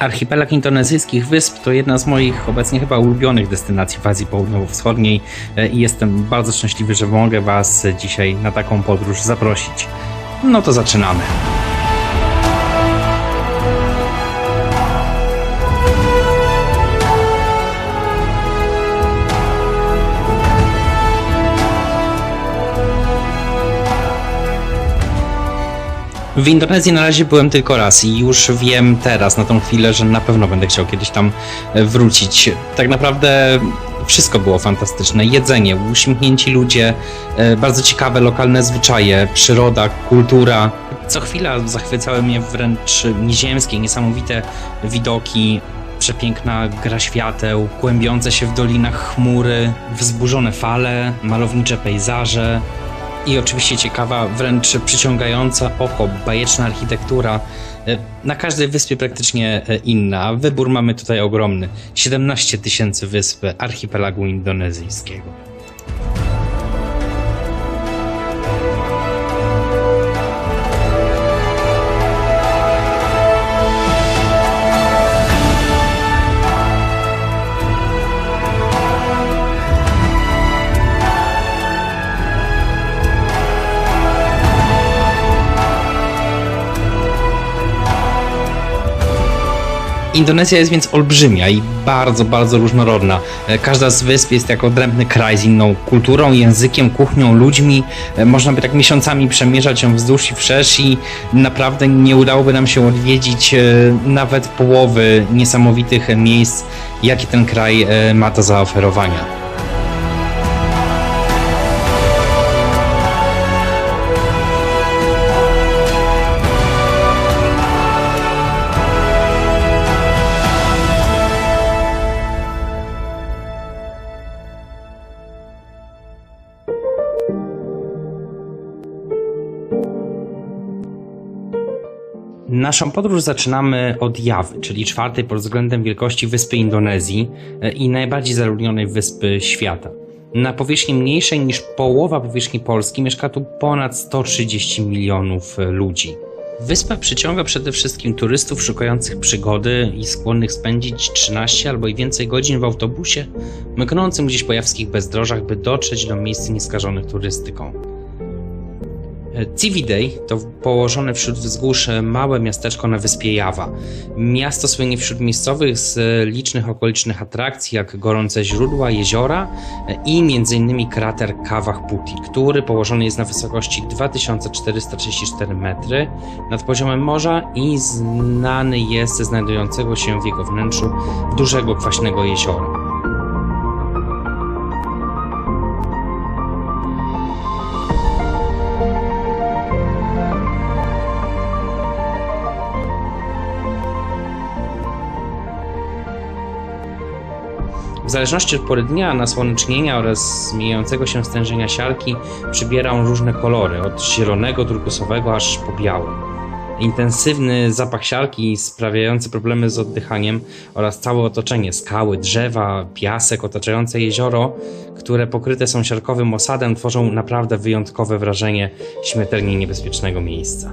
Archipelag indonezyjskich wysp to jedna z moich obecnie chyba ulubionych destynacji w Azji Południowo-Wschodniej e, i jestem bardzo szczęśliwy, że mogę Was dzisiaj na taką podróż zaprosić. No to zaczynamy. W Indonezji na razie byłem tylko raz i już wiem teraz na tą chwilę, że na pewno będę chciał kiedyś tam e, wrócić. Tak naprawdę wszystko było fantastyczne. Jedzenie, uśmiechnięci ludzie, e, bardzo ciekawe lokalne zwyczaje, przyroda, kultura. Co chwila zachwycały mnie wręcz nieziemskie, niesamowite widoki, przepiękna gra świateł, kłębiące się w dolinach chmury, wzburzone fale, malownicze pejzaże, i oczywiście ciekawa, wręcz przyciągająca oko, bajeczna architektura. E, Na każdej wyspie praktycznie e, inna. Wybór mamy tutaj ogromny. 17 tysięcy wysp archipelagu indonezyjskiego. Indonezja jest więc olbrzymia i bardzo, bardzo różnorodna. E, Każda z wysp jest jak odrębny kraj z inną kulturą, językiem, kuchnią, ludźmi. E, Można by tak miesiącami przemierzać ją wzdłuż i wszerz i naprawdę nie udałoby nam się odwiedzić e, nawet połowy niesamowitych miejsc, jakie ten kraj ma do zaoferowania. Naszą podróż zaczynamy od Jawy, czyli czwartej pod względem wielkości wyspy Indonezji e, i najbardziej zaludnionej wyspy świata. Na powierzchni mniejszej niż połowa powierzchni Polski mieszka tu ponad 130 milionów e, ludzi. Wyspa przyciąga przede wszystkim turystów szukających przygody i skłonnych spędzić 13 albo i więcej godzin w autobusie, mknącym gdzieś po jawskich bezdrożach, by dotrzeć do miejsc nieskażonych turystyką. Cividey to położone wśród wzgórz małe miasteczko na wyspie Jawa. Miasto słynie wśród miejscowych z licznych okolicznych atrakcji, jak gorące źródła, jeziora i m.in. krater Kawah Putih, który położony jest na wysokości 2434 metry nad poziomem morza i znany jest ze znajdującego się w jego wnętrzu dużego kwaśnego jeziora. W zależności od pory dnia, nasłonecznienia oraz zmieniającego się stężenia siarki przybiera on różne kolory, od zielonego, turkusowego aż po biały. Intensywny zapach siarki sprawiający problemy z oddychaniem oraz całe otoczenie skały, drzewa, piasek, otaczające jezioro, które pokryte są siarkowym osadem, tworzą naprawdę wyjątkowe wrażenie śmiertelnie niebezpiecznego miejsca.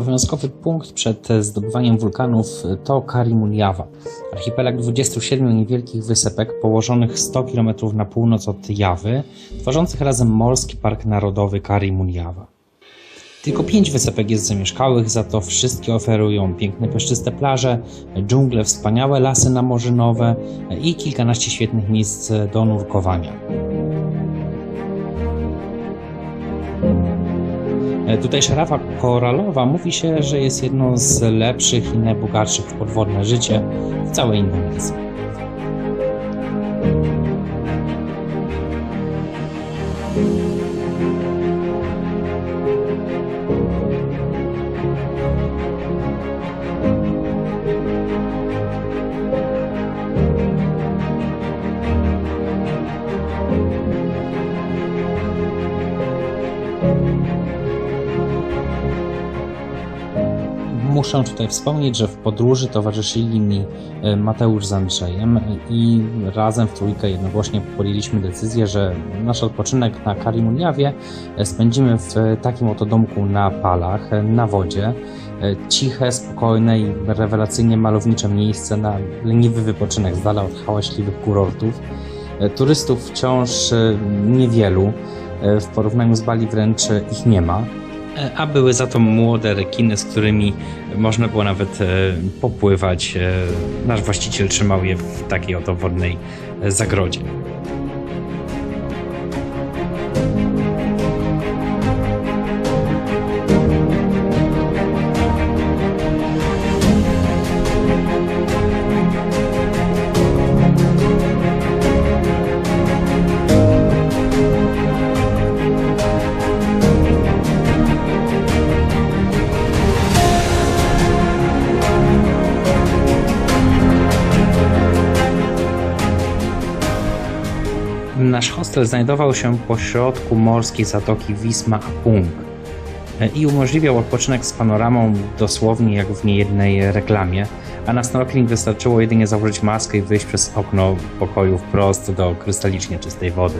Obowiązkowy punkt przed zdobywaniem wulkanów to Karimunjawa. Archipelag 27 niewielkich wysepek położonych 100 km na północ od Jawy, tworzących razem Morski Park Narodowy Karimunjawa. Tylko pięć wysepek jest zamieszkałych, za to wszystkie oferują piękne piaszczyste plaże, dżungle, wspaniałe lasy namorzynowe i kilkanaście świetnych miejsc do nurkowania. Tutejsza rafa koralowa mówi się, że jest jedną z lepszych i najbogatszych w podwodne życie w całej Indonezji. Muszę tutaj wspomnieć, że w podróży towarzyszyli mi e, Mateusz z Andrzejem i razem w trójkę jednogłośnie podjęliśmy decyzję, że nasz odpoczynek na Karimunjawie spędzimy w takim oto domku na palach, na wodzie. E, Ciche, spokojne i rewelacyjnie malownicze miejsce na leniwy wypoczynek z dala od hałaśliwych kurortów. E, Turystów wciąż e, niewielu, e, w porównaniu z Bali wręcz ich nie ma. E, A były za to młode rekiny, z którymi można było nawet e, popływać. E, Nasz właściciel trzymał je w takiej oto wodnej zagrodzie. Nasz hostel znajdował się pośrodku morskiej zatoki Wisma Apung i umożliwiał odpoczynek z panoramą dosłownie jak w niejednej reklamie, a na snorkeling wystarczyło jedynie założyć maskę i wyjść przez okno pokoju wprost do krystalicznie czystej wody.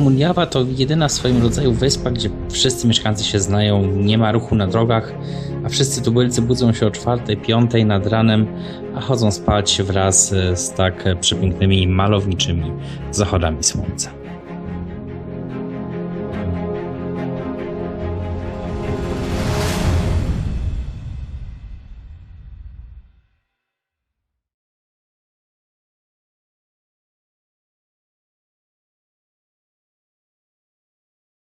Karimunjawa to jedyna w swoim rodzaju wyspa, gdzie wszyscy mieszkańcy się znają, nie ma ruchu na drogach, a wszyscy tubylcy budzą się o czwartej, piątej nad ranem, a chodzą spać wraz z tak przepięknymi, malowniczymi zachodami słońca.